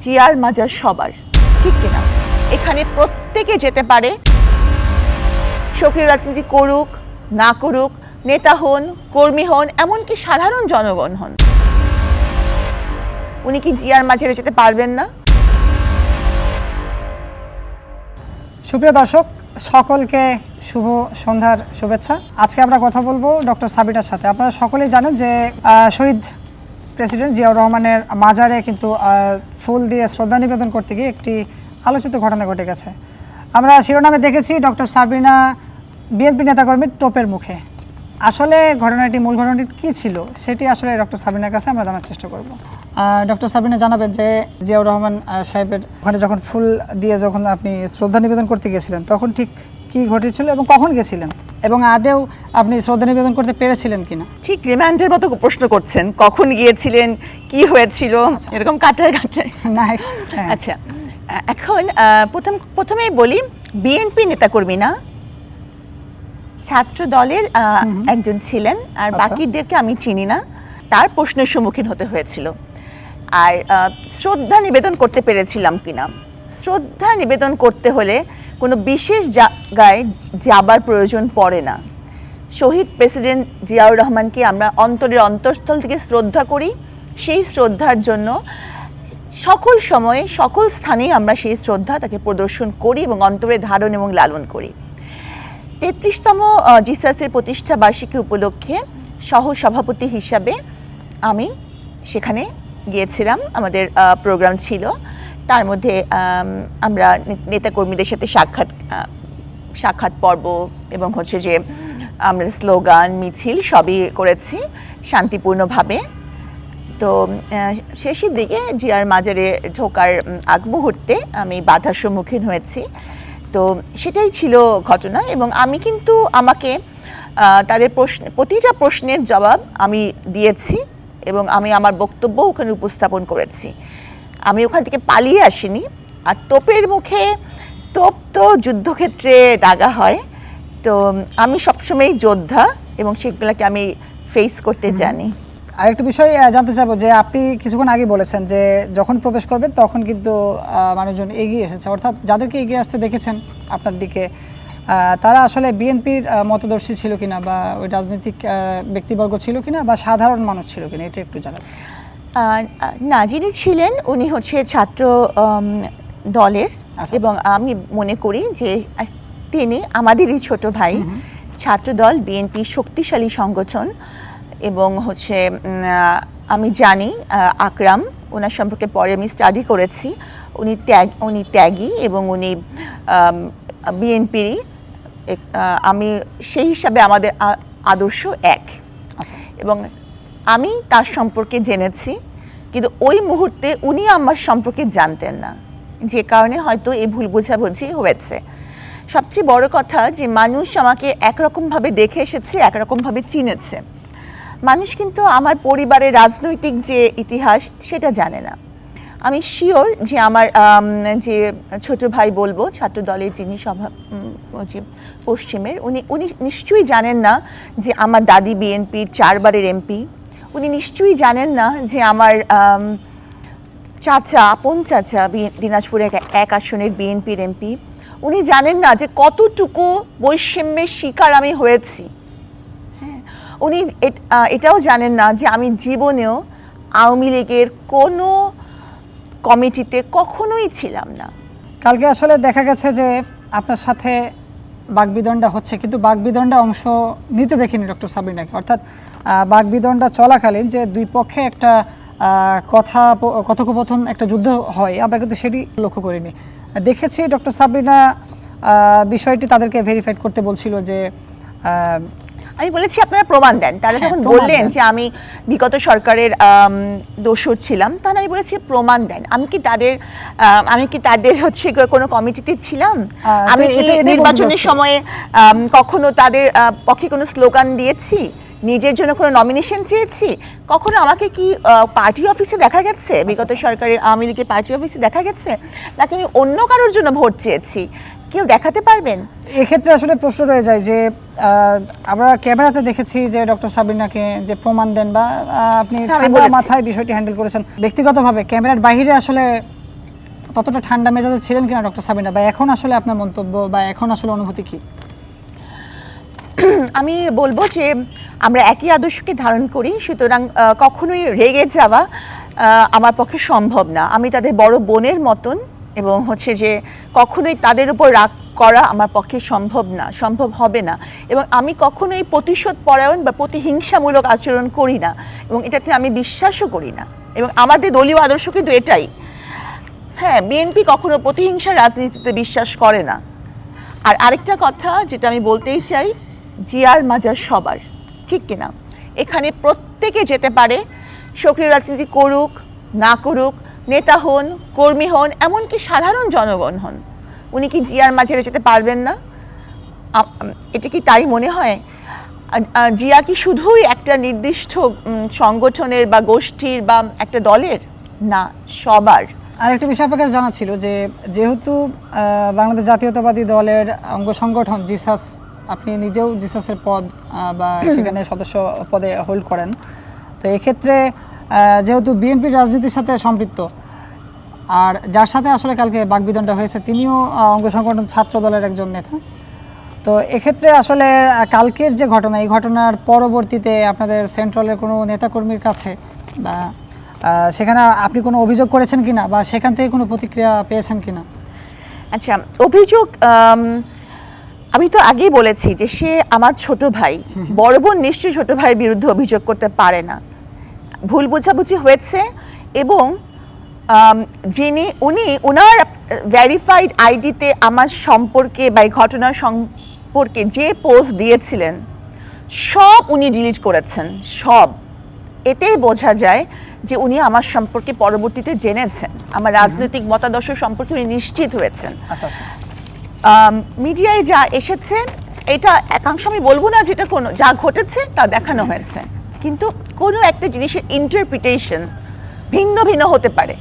জিয়ার মাজার সবার। ঠিক কিনা? এখানে প্রত্যেকে যেতে পারে। সক্রিয় রাজনীতি করুক, না করুক, নেতা হন, কর্মী হন, এমনকি সাধারণ জনগণ হন। উনি কি জিয়ার মাঝারে যেতে পারবেন না? সুপ্রিয় দর্শক, সকলকে শুভ সন্ধ্যার শুভেচ্ছা। আজকে আমরা কথা বলব ডক্টর সাবিটার সাথে। আপনারা সকলেই জানেন যে শহীদ প্রেসিডেন্ট জিয়াউর রহমানের মাজারে কিন্তু ফুল দিয়ে শ্রদ্ধা নিবেদন করতে গিয়ে একটি আলোচিত ঘটনা ঘটে গেছে। আমরা শিরোনামে দেখেছি ডক্টর সাবিনা বিএনপি নেতাকর্মীর টোপের মুখে। আসলে ঘটনাটি মূল ঘটনাটি কী ছিল সেটি আসলে ডক্টর সাবিনার কাছে আমরা জানার চেষ্টা করব। ডক্টর সাবিনা জানাবেন যে জিয়াউর রহমান সাহেবের ওখানে যখন ফুল দিয়ে যখন আপনি শ্রদ্ধা নিবেদন করতে গিয়েছিলেন তখন ঠিক কী ঘটেছিল এবং কখন গেছিলেন? এবং আদেও আপনি শ্রদ্ধা নিবেদন করতে পেরেছিলেন কিনা? ঠিক রিমান্ডের মতো প্রশ্ন করছেন কখন গিয়েছিলেন কি হয়েছিল এরকম কাটায় কাটায়। না হ্যাঁ। আচ্ছা এখন প্রথম প্রথমেই বলি বিএনপি নেতাকর্মী না ছাত্র দলের একজন ছিলেন আর আচ্ছা। বাকিদেরকে আমি চিনি না তার প্রশ্নের সম্মুখীন হতে হয়েছিল। আর শ্রদ্ধা নিবেদন করতে পেরেছিলাম কিনা? শ্রদ্ধা নিবেদন করতে হলে কোনো বিশেষ জায়গায় যাবার প্রয়োজন পড়ে না। শহীদ প্রেসিডেন্ট জিয়াউর রহমানকে আমরা অন্তরের অন্তঃস্থল থেকে শ্রদ্ধা করি। সেই শ্রদ্ধার জন্য সকল সময়ে সকল স্থানেই আমরা সেই শ্রদ্ধা তাকে প্রদর্শন করি এবং অন্তরে ধারণ এবং লালন করি। তেত্রিশতম জিসাসের প্রতিষ্ঠা বার্ষিকী উপলক্ষে সহ সভাপতি হিসাবে আমি সেখানে গিয়েছিলাম। আমাদের প্রোগ্রাম ছিল। তার মধ্যে আমরা নেতাকর্মীদের সাথে সাক্ষাৎ সাক্ষাৎ পর্ব এবং হচ্ছে যে আমরা স্লোগান, মিছিল সবই করেছি শান্তিপূর্ণভাবে। তো শেষের দিকে জিয়ার মাজারে ঢোকার আগ মুহূর্তে আমি বাধার সম্মুখীন হয়েছি। তো সেটাই ছিল ঘটনা এবং আমি কিন্তু আমাকে তাদের প্রশ্ন, প্রতিটা প্রশ্নের জবাব আমি দিয়েছি এবং আমি আমার বক্তব্য ওখানে উপস্থাপন করেছি। আমি ওখান থেকে পালিয়ে আসিনি। আর তোপের মুখে তোপ তো যুদ্ধক্ষেত্রে দাগা হয়। তো আমি সবসময় যোদ্ধা এবং সেগুলোকে আমি ফেস করতে জানি। আরেকটা বিষয় জানতে চাবো যে আপনি কিছুক্ষণ আগে বলেছেন যে যখন প্রবেশ করবেন তখন কিন্তু মানুষজন এগিয়ে এসেছে। অর্থাৎ যাদেরকে এগিয়ে আসতে দেখেছেন আপনার দিকে তারা আসলে বিএনপির মতদর্শী ছিল কিনা বা ওই রাজনৈতিক ব্যক্তিবর্গ ছিল কিনা বা সাধারণ মানুষ ছিল কিনা এটা একটু জানাবেন। না যিনি ছিলেন উনি হচ্ছে ছাত্র দলের। আচ্ছা, এবং আমি মনে করি যে তিনি আমাদেরই ছোট ভাই ছাত্র দল বিএনপি শক্তিশালী সংগঠন এবং হচ্ছে আমি জানি আকরাম ওনার সম্পর্কে পরে আমি স্টাডি করেছি। উনি ত্যাগ উনি ত্যাগী এবং উনি বিএনপিরই আমি সেই হিসাবে আমাদের আদর্শ এক। আচ্ছা। এবং আমি তার সম্পর্কে জেনেছি, কিন্তু ওই মুহূর্তে উনি আমার সম্পর্কে জানতেন না। যে কারণে হয়তো এই ভুল বোঝাবুঝি হয়েছে। সবচেয়ে বড় কথা যে মানুষ আমাকে একরকমভাবে দেখে এসেছে, একরকমভাবে চিনেছে। মানুষ কিন্তু আমার পরিবারের রাজনৈতিক যে ইতিহাস, সেটা জানে না। আমি শিওর যে আমার যে ছোট ভাই বলব ছাত্র দলের যিনি সভা যে পশ্চিমের, উনি উনি নিশ্চয়ই জানেন না যে আমার দাদি বিএনপির চারবারের এমপি। উনি নিশ্চয়ই জানেন না যে আমার চাচা, আপন চাচা দিনাজপুরের এক- আসনের বিএনপির এমপি। উনি জানেন না যে কতটুকু বৈষম্যের শিকার আমি হয়েছি। হ্যাঁ উনি এটাও জানেন না যে আমি জীবনেও আওয়ামী লীগের কোনো কমিটিতে কখনোই ছিলাম না। কালকে আসলে দেখা গেছে যে আপনার সাথে বাগবিদণ্ডা হচ্ছে, কিন্তু বাগবিদণ্ডা অংশ নিতে দেখিনি ডক্টর সাবিনাকে অর্থাৎ বাগবিদণ্ডা চলাকালীন যে দুই পক্ষে একটা কথা কথোপকথন একটা যুদ্ধ হয় আমরা কিন্তু সেটি লক্ষ্য করিনি। দেখেছি ডক্টর আহ, বিষয়টি তাদেরকে ভেরিফাইড করতে বলছিল যে আমি বলেছি আপনারা প্রমাণ দেন। তারা হ্যাঁ, যখন বললেন যে আমি বিগত সরকারের দোষর ছিলাম তখন আমি বলেছি প্রমাণ দেন। আমি কি তাদের আম, কি তাদের হচ্ছে কোনো কমিটিতে ছিলাম? আমি কি নির্বাচনের সময়ে কখনো তাদের পক্ষে কোনো স্লোগান দিয়েছি? নিজের জন্য কোনো নমিনেশন চেয়েছি? কখনো আমাকে কি পার্টি অফিসে দেখা গেছে? বিগত সরকারের আওয়ামী লীগের পার্টি অফিসে দেখা গেছে? নাকি আমি অন্য কারোর জন্য ভোট চেয়েছি? কেউ দেখাতে পারবেন? এক্ষেত্রে আসলে প্রশ্ন রয়ে যায় যে আমরা ক্যামেরাতে দেখেছি যে ডক্টর সাবিনাকে যে প্রমাণ দেন বা আপনি হ্যাঁ। মাথায় বিষয়টি হ্যান্ডেল করেছেন। ব্যক্তিগতভাবে ক্যামেরার বাইরে আসলে ততটা ঠান্ডা মেজাজে ছিলেন কিনা ডক্টর সাবিনা? বা এখন আসলে আপনার মন্তব্য বা এখন আসলে অনুভূতি কি? আমি বলব যে আমরা একই আদর্শকে ধারণ করি, সুতরাং কখনোই রেগে যাওয়া আমার পক্ষে সম্ভব না। আমি তাদের বড় বোনের মতন এবং হচ্ছে যে কখনোই তাদের উপর রাগ করা আমার পক্ষে সম্ভব না, সম্ভব হবে না। এবং আমি কখনোই প্রতিশোধ পরায়ণ বা প্রতিহিংসামূলক আচরণ করি না এবং এটাতে আমি বিশ্বাসও করি না। এবং আমাদের দলীয় আদর্শ কিন্তু এটাই। হ্যাঁ বিএনপি কখনো প্রতিহিংসার রাজনীতিতে বিশ্বাস করে না। আর আরেকটা কথা যেটা আমি বলতেই চাই, জিয়ার মাজার সবার। ঠিক কিনা। এখানে প্রত্যেকে যেতে পারে, সক্রিয় রাজনীতি করুক, না করুক, নেতা হন, কর্মী হন, এমনকি সাধারণ জনগণ হন। উনি কি জিয়ার মাঝে যেতে পারবেন না? এটা কি তাই মনে হয়? জিয়া কি শুধুই একটা নির্দিষ্ট সংগঠনের বা গোষ্ঠীর বা একটা দলের? না, সবার। আর একটা বিষয় আপনার কাছে জানা ছিল যে, যেহেতু বাংলাদেশ জাতীয়তাবাদী দলের অঙ্গ সংগঠন জিসাস আপনি নিজেও জিসাসের পদ বা সেখানে সদস্য পদে হোল্ড করেন। তো এক্ষেত্রে যেহেতু বিএনপির রাজনীতির সাথে সম্পৃক্ত আর যার সাথে আসলে কালকে বাগবিদণ্ডা হয়েছে তিনিও অঙ্গ সংগঠন ছাত্র দলের একজন নেতা। তো এক্ষেত্রে আসলে কালকের যে ঘটনা এই ঘটনার পরবর্তীতে আপনাদের সেন্ট্রালের কোনো নেতাকর্মীর কাছে বা সেখানে আপনি কোনো অভিযোগ করেছেন কিনা বা সেখান থেকে কোনো প্রতিক্রিয়া পেয়েছেন কিনা? আচ্ছা অভিযোগ আম, তো আগেই বলেছি যে সে আমার ছোট ভাই। বড় বোন নিশ্চয়ই ছোট ভাইয়ের বিরুদ্ধে অভিযোগ করতে পারে না। ভুল বোঝাবুঝি হয়েছে এবং যিনি উনি ওনার ভ্যারিফাইড আইডিতে আমার সম্পর্কে বা এই ঘটনার সম্পর্কে যে পোস্ট দিয়েছিলেন সব উনি ডিলিট করেছেন সব। এতেই বোঝা যায় যে উনি আমার সম্পর্কে পরবর্তীতে জেনেছেন। আমার রাজনৈতিক মতাদর্শ সম্পর্কে উনি নিশ্চিত হয়েছেন। আচ্ছা আচ্ছা। মিডিয়ায় যা এসেছে, এটা একাংশ আমি বলব না যেটা কোনো, যা ঘটেছে, তা দেখানো হয়েছে। কিন্তু কোনো একটা জিনিসের ইন্টারপ্রিটেশন ভিন্ন ভিন্ন হতে পারে।